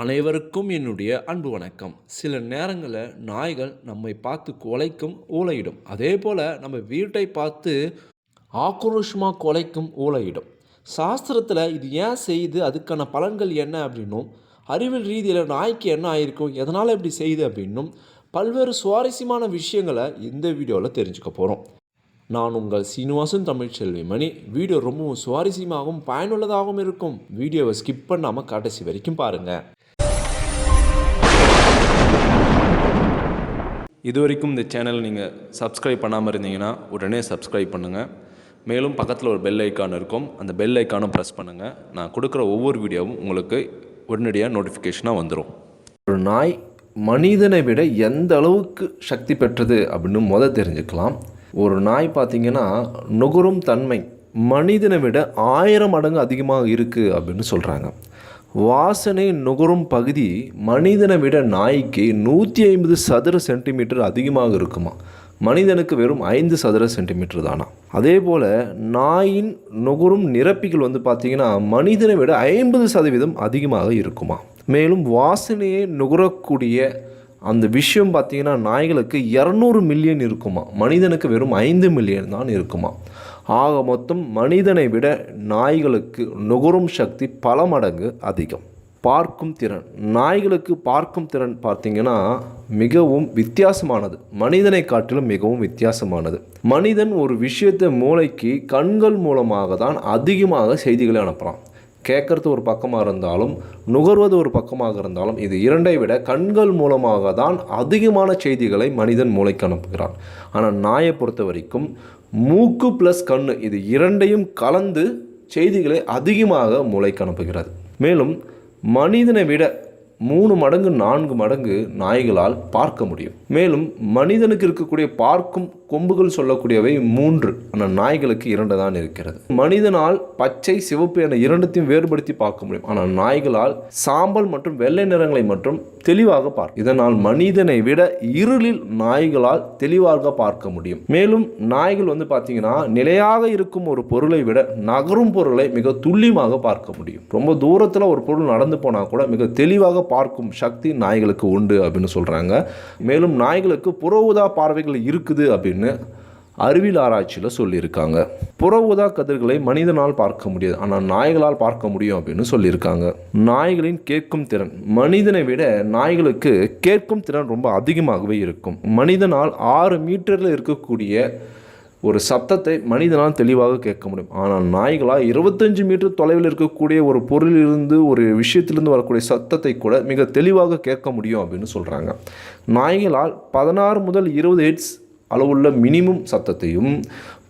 அனைவருக்கும் என்னுடைய அன்பு வணக்கம். சில நேரங்களில் நாய்கள் நம்மை பார்த்து கொலைக்கும் ஊழையிடும் அதே போல் நம்ம வீட்டை பார்த்து ஆக்ரோஷமாக குலைக்கும் ஊழையிடும் சாஸ்திரத்தில் இது ஏன் செய்யுது? அதுக்கான பலன்கள் என்ன அப்படின்னும் அறிவியல் ரீதியில் நாய்க்கு என்ன ஆயிருக்கும்? எதனால் இப்படி செய்யுது அப்படின்னும் பல்வேறு சுவாரஸ்யமான விஷயங்களை இந்த வீடியோவில் தெரிஞ்சுக்க போகிறோம் நான் உங்கள் சீனிவாசன் தமிழ்ச்செல்வி மணி வீடியோ ரொம்பவும் சுவாரஸ்யமாகவும் பயனுள்ளதாகவும் இருக்கும். வீடியோவை ஸ்கிப் பண்ணாமல் கடைசி வரைக்கும் பாருங்கள் இது வரைக்கும் இந்த சேனல் நீங்கள் சப்ஸ்கிரைப் பண்ணாமல் இருந்தீங்கன்னா உடனே சப்ஸ்கிரைப் பண்ணுங்கள் மேலும் பக்கத்தில் ஒரு பெல் ஐக்கான் இருக்கும். அந்த பெல் ஐக்கானும் ப்ரெஸ் பண்ணுங்கள் நான் கொடுக்குற ஒவ்வொரு வீடியோவும் உங்களுக்கு உடனடியாக நோட்டிஃபிகேஷனாக வந்துடும் ஒரு நாய் மனிதனை விட எந்த அளவுக்கு சக்தி பெற்றது அப்படின்னு முத தெரிஞ்சுக்கலாம். ஒரு நாய் பார்த்தீங்கன்னா நுகரும் தன்மை மனிதனை விட ஆயிரம் மடங்கு அதிகமாக இருக்குது அப்படின்னு சொல்கிறாங்க வாசனை நுகரும் பகுதி மனிதனை விட நாய்க்கு நூற்றி ஐம்பது சதுர சென்டிமீட்டர் அதிகமாக இருக்குமா? மனிதனுக்கு வெறும் ஐந்து சதுர சென்டிமீட்டர் தானா? அதே போல் நாயின் நுகரும் நிரப்பிகள் வந்து பார்த்திங்கன்னா மனிதனை விட ஐம்பது சதவீதம் அதிகமாக இருக்குமா? மேலும் வாசனையை நுகரக்கூடிய அந்த விஷயம் பார்த்தீங்கன்னா நாய்களுக்கு இரநூறு மில்லியன் இருக்குமா? மனிதனுக்கு வெறும் ஐந்து மில்லியன் தான் இருக்குமா? ஆக மொத்தம் மனிதனை விட நாய்களுக்கு நுகரும் சக்தி பல மடங்கு அதிகம். பார்க்கும் திறன். நாய்களுக்கு பார்க்கும் திறன் பார்த்திங்கன்னா மிகவும் வித்தியாசமானது. மனிதனை காட்டிலும் மிகவும் வித்தியாசமானது. மனிதன் ஒரு விஷயத்தை மூளைக்கு கண்கள் மூலமாக தான் அதிகமாக செய்திகளை அனுப்புகிறான் கேட்குறது ஒரு பக்கமாக இருந்தாலும் நுகர்வது ஒரு பக்கமாக இருந்தாலும் இது இரண்டை விட கண்கள் மூலமாக தான் அதிகமான செய்திகளை மனிதன் மூளைக்கு அனுப்புகிறான். ஆனால் நாயை பொறுத்த வரைக்கும் மூக்கு ப்ளஸ் கண் இது இரண்டையும் கலந்து செய்திகளை அதிகமாக மூளைக்கு அனுப்புகிறது. மேலும் மனிதனை விட மூணு மடங்கு நான்கு மடங்கு நாய்களால் பார்க்க முடியும். மேலும் மனிதனுக்கு இருக்கக்கூடிய பார்க்கும் கொம்புகள் சொல்லக்கூடியவை மூன்று ஆனால் நாய்களுக்கு இரண்டு தான் இருக்கிறது. மனிதனால் பச்சை சிவப்பு என இரண்டுத்தையும் வேறுபடுத்தி பார்க்க முடியும். ஆனால் நாய்களால் சாம்பல் மற்றும் வெள்ளை நிறங்களை மட்டும் தெளிவாக பார்க்க இதனால் மனிதனை விட இருளில் நாய்களால் தெளிவாக பார்க்க முடியும். மேலும் நாய்கள் வந்து பார்த்தீங்கன்னா நிலையாக இருக்கும் ஒரு பொருளை விட நகரும் பொருளை மிக துல்லியமாக பார்க்க முடியும். ரொம்ப தூரத்தில் ஒரு பொருள் நடந்து போனால் கூட மிக தெளிவாக பார்க்கும் சக்தி நாய்களுக்கு உண்டு அப்படின்னு சொல்கிறாங்க மேலும் நாய்களுக்கு புற ஊதா பார்வைகள் இருக்குது அப்படின்னு அறிவியல் ஆராய்ச்சியில் சொல்லியிருக்காங்க. புற ஊதா கதிர்களை மனிதனால் பார்க்க முடியாது. ஆனால் நாய்களால் பார்க்க முடியும் அப்படின்னு சொல்லியிருக்காங்க. நாய்களின் கேட்கும் திறன். மனிதனை விட நாய்களுக்கு கேட்கும் திறன் ரொம்ப அதிகமாகவே இருக்கும். மனிதனால் ஆறு மீட்டரில் இருக்கக்கூடிய ஒரு சத்தத்தை மனிதனால் தெளிவாக கேட்க முடியும். ஆனால் நாய்களால் இருபத்தஞ்சு மீட்டர் தொலைவில் இருக்கக்கூடிய ஒரு பொருளிலிருந்து ஒரு விஷயத்திலிருந்து வரக்கூடிய சத்தத்தை கூட மிக தெளிவாக கேட்க முடியும் அப்படின்னு சொல்கிறாங்க நாய்களால் பதினாறு முதல் இருபது ஹெட்ஸ் அளவுள்ள மினிமம் சத்தத்தையும்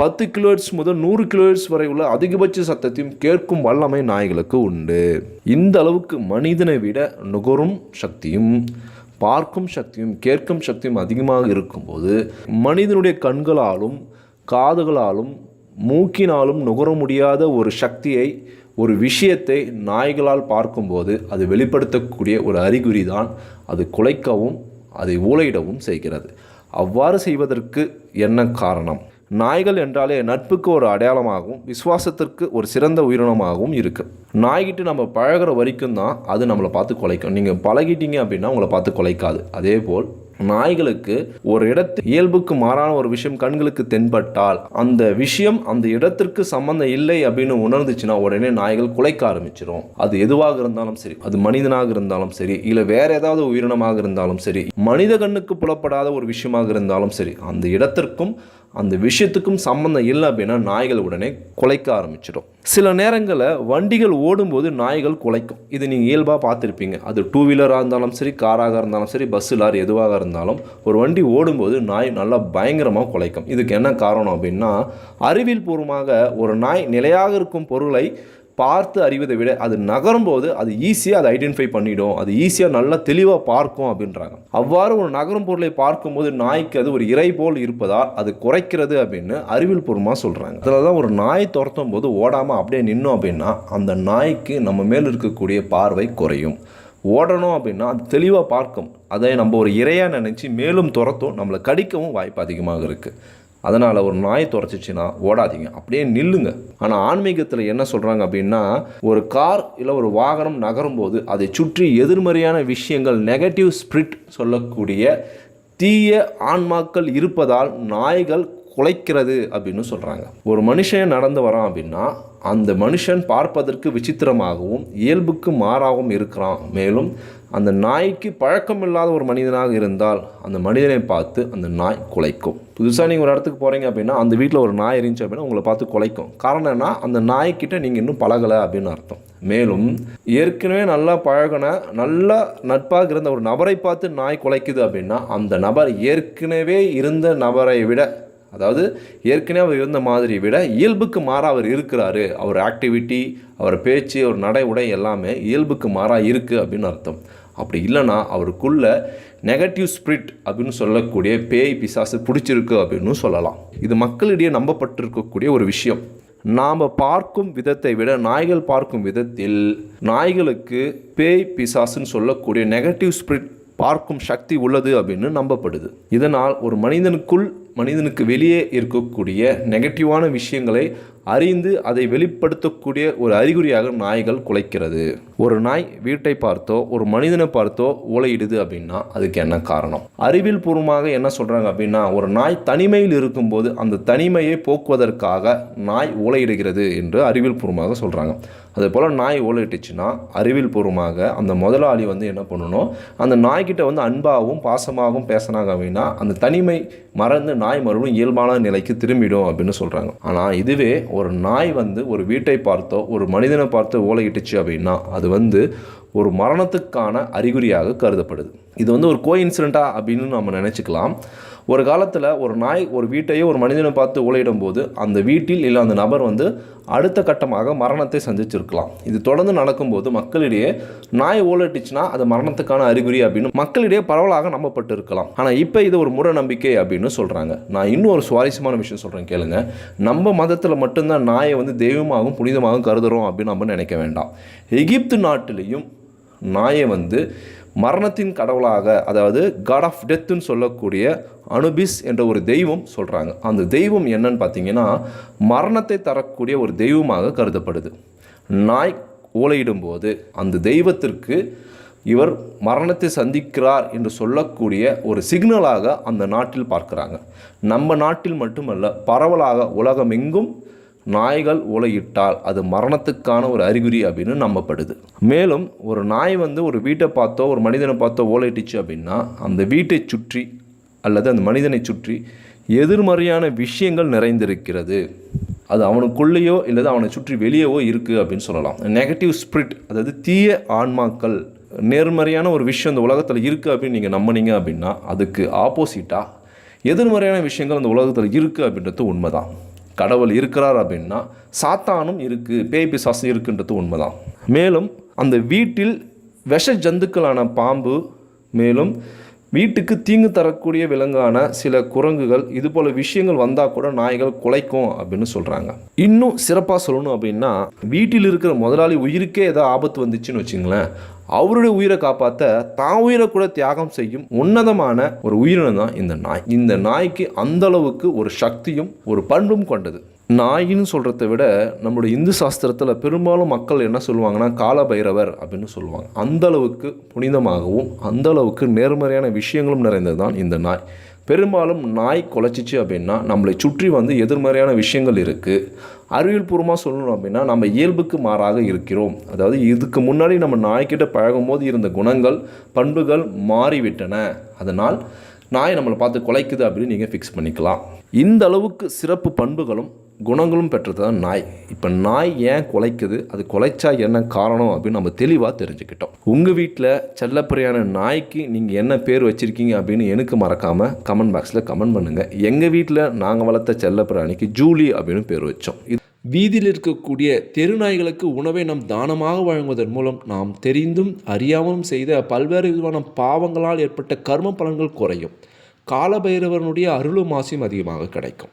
பத்து கிலோஹெட்ஸ் முதல் நூறு கிலோஹெட்ஸ் வரை உள்ள அதிகபட்ச சத்தத்தையும் கேட்கும் வல்லமை நாய்களுக்கு உண்டு. இந்த அளவுக்கு மனிதனை விட நுகரும் சக்தியும் பார்க்கும் சக்தியும் கேட்கும் சக்தியும் அதிகமாக இருக்கும்போது மனிதனுடைய கண்களாலும் காதுகளாலும் மூக்கினாலும் நுகர முடியாத ஒரு சக்தியை ஒரு விஷயத்தை நாய்களால் பார்க்கும்போது அது வெளிப்படுத்தக்கூடிய ஒரு அறிகுறி தான் அது குலைக்கவும் அதை ஊளையிடவும் செய்கிறது. அவ்வாறு செய்வதற்கு என்ன காரணம்? நாய்கள் என்றாலே நட்புக்கு ஒரு அடையாளமாகவும் விசுவாசத்திற்கு ஒரு சிறந்த உயிரினமாகவும் இருக்குது நாய்கிட்ட நம்ம பழகுற வரைக்கும் தான் அது நம்மளை பார்த்து குலைக்கும். நீங்கள் பழகிட்டீங்க அப்படின்னா உங்களை பார்த்து குலைக்காது. அதே போல் நாய்களுக்கு ஒரு இடத்து இயல்புக்கு மாறான ஒரு விஷயம் கண்களுக்கு தென்பட்டால் அந்த விஷயம் அந்த இடத்திற்கு சம்பந்தம் இல்லை அப்படின்னு உணர்ந்துச்சுன்னா உடனே நாய்கள் குலைக்க ஆரம்பிச்சிடும் அது எதுவாக இருந்தாலும் சரி அது மனிதனாக இருந்தாலும் சரி இல்லை வேற ஏதாவது உயிரினமாக இருந்தாலும் சரி மனித கண்ணுக்கு புலப்படாத ஒரு விஷயமாக இருந்தாலும் சரி அந்த இடத்திற்கும் அந்த விஷயத்துக்கும் சம்மந்தம் இல்லை அப்படின்னா நாய்கள் உடனே குலைக்க ஆரம்பிச்சிடும். சில நேரங்களில் வண்டிகள் ஓடும்போது நாய்கள் குலைக்கும். இது நீங்கள் இயல்பாக பார்த்துருப்பீங்க. அது டூ வீலராக இருந்தாலும் சரி காராக இருந்தாலும் சரி பஸ்ஸு லாரி எதுவாக இருந்தாலும் ஒரு வண்டி ஓடும்போது நாய் நல்லா பயங்கரமாக குலைக்கும். இதுக்கு என்ன காரணம் அப்படின்னா அறிவியல் பூர்வமாக ஒரு நாய் நிலையாக இருக்கும் பொருளை பார்த்து அறிவதை விட அது நகரும் போது அது ஈஸியாக அதை ஐடென்டிஃபை பண்ணிடும். அது ஈஸியாக நல்லா தெளிவாக பார்க்கும் அப்படின்றாங்க. அவ்வாறு ஒரு நகரும் பொருளை பார்க்கும்போது நாய்க்கு அது ஒரு இறை போல் இருப்பதால் அது குறைக்கிறது அப்படின்னு அறிவியல் பூர்வமாக சொல்கிறாங்க அதில் தான் ஒரு நாய் துரத்தும் போது ஓடாமல் அப்படியே நின்னோம் அப்படின்னா அந்த நாய்க்கு நம்ம மேல் இருக்கக்கூடிய பார்வை குறையும். ஓடணும் அப்படின்னா அது தெளிவாக பார்க்கும். அதை நம்ம ஒரு இறையாக நினச்சி மேலும் துரத்தும் நம்மளை கடிக்கவும் வாய்ப்பு அதிகமாக இருக்குது அதனால் ஒரு நாய் துறச்சிச்சின்னா ஓடாதீங்க. அப்படியே நில்லுங்க. ஆனால் ஆன்மீகத்தில் என்ன சொல்கிறாங்க அப்படின்னா ஒரு கார் இல்லை ஒரு வாகனம் நகரும்போது அதை சுற்றி எதிர்மறையான விஷயங்கள் நெகட்டிவ் ஸ்பிரிட் சொல்லக்கூடிய தீய ஆன்மாக்கள் இருப்பதால் நாய்கள் குலைக்கிறது அப்படின்னு சொல்கிறாங்க ஒரு மனுஷன் நடந்து வரான் அப்படின்னா அந்த மனுஷன் பார்ப்பதற்கு விசித்திரமாகவும் இயல்புக்கு மாறாகவும் இருக்கிறான். மேலும் அந்த நாய்க்கு பழக்கம் இல்லாத ஒரு மனிதனாக இருந்தால் அந்த மனிதனை பார்த்து அந்த நாய் குலைக்கும். புதுசாக நீங்கள் ஒரு இடத்துக்கு போகிறீங்க அப்படின்னா அந்த வீட்டில் ஒரு நாய் இருந்துச்சு அப்படின்னா உங்களை பார்த்து குலைக்கும். காரணம் என்ன அந்த நாய்க்கிட்ட நீங்கள் இன்னும் பழகலை அப்படின்னு அர்த்தம். மேலும் ஏற்கனவே நல்லா பழகின நல்லா நட்பாக இருந்த ஒரு நபரை பார்த்து நாய் குலைக்குது அப்படின்னா அந்த நபர் ஏற்கனவே இருந்த நபரை விட அதாவது ஏற்கனவே அவர் இருந்த மாதிரி விட இயல்புக்கு மாறாக அவர் இருக்கிறாரு. அவர் ஆக்டிவிட்டி அவர் பேச்சு அவர் நடை உடை எல்லாமே இயல்புக்கு மாறாக இருக்குது அப்படின்னு அர்த்தம். அப்படி இல்லைன்னா அவருக்குள்ள நெகட்டிவ் ஸ்பிரிட் அப்படின்னு சொல்லக்கூடிய பேய் பிசாசு பிடிச்சிருக்கு அப்படின்னு சொல்லலாம். இது மக்களிடையே நம்பப்பட்டிருக்கக்கூடிய ஒரு விஷயம். நாம் பார்க்கும் விதத்தை விட நாய்கள் பார்க்கும் விதத்தில் நாய்களுக்கு பேய் பிசாசுன்னு சொல்லக்கூடிய நெகட்டிவ் ஸ்பிரிட் பார்க்கும் சக்தி உள்ளது அப்படின்னு நம்பப்படுது. இதனால் ஒரு மனிதனுக்குள் மனிதனுக்கு வெளியே இருக்கக்கூடிய நெகட்டிவான விஷயங்களை அறிந்து அதை வெளிப்படுத்தக்கூடிய ஒரு அறிகுறியாக நாய்கள் குலைக்கிறது. ஒரு நாய் வீட்டை பார்த்தோ ஒரு மனிதனை பார்த்தோ ஓலையிடுது அப்படின்னா அதுக்கு என்ன காரணம்? அறிவியல் பூர்வமாக என்ன சொல்கிறாங்க அப்படின்னா ஒரு நாய் தனிமையில் இருக்கும்போது அந்த தனிமையை போக்குவதற்காக நாய் ஓலையிடுகிறது என்று அறிவியல் பூர்வமாக சொல்கிறாங்க அதே போல் நாய் ஓலையிட்டுச்சுன்னா அறிவியல் பூர்வமாக அந்த முதலாளி வந்து என்ன பண்ணணும் அந்த நாய்கிட்ட வந்து அன்பாகவும் பாசமாகவும் பேசினாங்க அப்படின்னா அந்த தனிமை மறந்து நாய் மறுபடியும் இயல்பான நிலைக்கு திரும்பிடும் அப்படின்னு சொல்கிறாங்க ஆனால் இதுவே ஒரு நாய் வந்து ஒரு வீட்டை பார்த்தோ ஒரு மனிதனை பார்த்து ஓலையிட்டுச்சு அப்படின்னா அது வந்து ஒரு மரணத்துக்கான அறிகுறியாக கருதப்படுது. இது வந்து ஒரு கோ இன்சிடெண்ட்டா அப்படின்னு நம்ம நினச்சிக்கலாம். ஒரு காலத்தில் ஒரு நாய் ஒரு வீட்டையே ஒரு மனிதனை பார்த்து ஊழையிடும் போது அந்த வீட்டில் இல்லை அந்த நபர் வந்து அடுத்த கட்டமாக மரணத்தை சந்திச்சிருக்கலாம். இது தொடர்ந்து நடக்கும்போது மக்களிடையே நாய் ஓலட்டிச்சுன்னா அது மரணத்துக்கான அறிகுறி அப்படின்னு மக்களிடையே பரவலாக நம்பப்பட்டு இருக்கலாம் ஆனால் இப்போ இது ஒரு மூட நம்பிக்கை அப்படின்னு சொல்கிறாங்க நான் இன்னும் ஒரு சுவாரஸ்யமான விஷயம் சொல்கிறேன் கேளுங்க. நம்ம மதத்தில் மட்டும்தான் நாயை வந்து தெய்வமாகவும் புனிதமாகவும் கருதுகிறோம் அப்படின்னு நம்ம நினைக்க வேண்டாம். எகிப்து நாட்டிலையும் நாயை வந்து மரணத்தின் கடவுளாக அதாவது காட் ஆஃப் டெத்துன்னு சொல்லக்கூடிய அனுபிஸ் என்ற ஒரு தெய்வம் சொல்கிறாங்க அந்த தெய்வம் என்னன்னு பார்த்தீங்கன்னா மரணத்தை தரக்கூடிய ஒரு தெய்வமாக கருதப்படுது. நாய் ஓலையிடும்போது அந்த தெய்வத்திற்கு இவர் மரணத்தை சந்திக்கிறார் என்று சொல்லக்கூடிய ஒரு சிக்னலாக அந்த நாட்டில் பார்க்குறாங்க. நம்ம நாட்டில் மட்டுமல்ல பரவலாக உலகமெங்கும் நாய்கள் ஓலையிட்டால் அது மரணத்துக்கான ஒரு அறிகுறி அப்படின்னு நம்பப்படுது. மேலும் ஒரு நாய் வந்து ஒரு வீட்டை பார்த்தோ ஒரு மனிதனை பார்த்தோ ஓலையிட்டுச்சு அப்படின்னா அந்த வீட்டை சுற்றி அல்லது அந்த மனிதனை சுற்றி எதிர்மறையான விஷயங்கள் நிறைந்திருக்கிறது. அது அவனுக்குள்ளேயோ இல்லது அவனை சுற்றி வெளியேவோ இருக்குது அப்படின்னு சொல்லலாம். நெகட்டிவ் ஸ்பிரிட் அதாவது தீய ஆன்மாக்கள் நேர்மறையான ஒரு விஷயம் இந்த உலகத்தில் இருக்குது அப்படின்னு நீங்கள் நம்பினீங்க அப்படின்னா அதுக்கு ஆப்போசிட்டாக எதிர்மறையான விஷயங்கள் அந்த உலகத்தில் இருக்குது அப்படின்றது உண்மைதான். கடவுள் இருக்கிறார் அப்படின்னா சாத்தானும் இருக்குது பேய் பிசாசும் இருக்குன்றது உண்மைதான். மேலும் அந்த வீட்டில் விஷ ஜந்துக்களான பாம்பு மேலும் வீட்டுக்கு தீங்கு தரக்கூடிய விலங்கான சில குரங்குகள் இதுபோல விஷயங்கள் வந்தால் கூட நாய்கள் குலைக்கும் அப்படின்னு சொல்கிறாங்க இன்னும் சிறப்பாக சொல்லணும் அப்படின்னா வீட்டில் இருக்கிற முதலாளி உயிருக்கே ஏதோ ஆபத்து வந்துச்சுன்னு வச்சுங்களேன். அவருடைய உயிரை காப்பாற்ற தான் உயிரை கூட தியாகம் செய்யும் உன்னதமான ஒரு உயிரினம் தான் இந்த நாய். இந்த நாய்க்கு அந்த அளவுக்கு ஒரு சக்தியும் ஒரு பண்பும் கொண்டது. நாயின்னு சொல்கிறத விட நம்மளுடைய இந்து சாஸ்திரத்தில் பெரும்பாலும் மக்கள் என்ன சொல்லுவாங்கன்னா காலபைரவர் அப்படின்னு சொல்லுவாங்க. அந்த அளவுக்கு புனிதமாகவும் அந்த அளவுக்கு நேர்மறையான விஷயங்களும் நிறைந்தது தான் இந்த நாய். பெரும்பாலும் நாய் குலைச்சிச்சு அப்படின்னா நம்மளை சுற்றி வந்து எதிர்மறையான விஷயங்கள் இருக்குது அறிவியல் பூர்வமாக சொல்லணும் அப்படின்னா நம்ம இயல்புக்கு மாறாக இருக்கிறோம். அதாவது இதுக்கு முன்னாடி நம்ம நாய்க்கிட்ட பழகும்போது இருந்த குணங்கள் பண்புகள் மாறிவிட்டன. அதனால் நாய் நம்மளை பார்த்து குலைக்குது அப்படின்னு நீங்கள் ஃபிக்ஸ் பண்ணிக்கலாம். இந்த அளவுக்கு சிறப்பு பண்புகளும் குணங்களும் பெற்றது தான் நாய். இப்போ நாய் ஏன் குலைக்குது? அது குலைச்சா என்ன காரணம் அப்படின்னு நம்ம தெளிவாக தெரிஞ்சுக்கிட்டோம். உங்கள் வீட்டில் செல்லப்பிரியான நாய்க்கு நீங்கள் என்ன பேர் வச்சுருக்கீங்க அப்படின்னு எனக்கு மறக்காமல் கமெண்ட் பாக்ஸில் கமெண்ட் பண்ணுங்கள் எங்கள் வீட்டில் நாங்கள் வளர்த்த செல்லப்பிராணிக்கு ஜூலி அப்படின்னு பேர் வச்சோம். இது வீதியில் இருக்கக்கூடிய தெருநாய்களுக்கு உணவை நாம் தானமாக வழங்குவதன் மூலம் நாம் தெரிந்தும் அறியாமலும் செய்த பல்வேறு விதமான பாவங்களால் ஏற்பட்ட கர்ம பலன்கள் குறையும். காலபைரவனுடைய அருளும் ஆசையும் அதிகமாக கிடைக்கும்.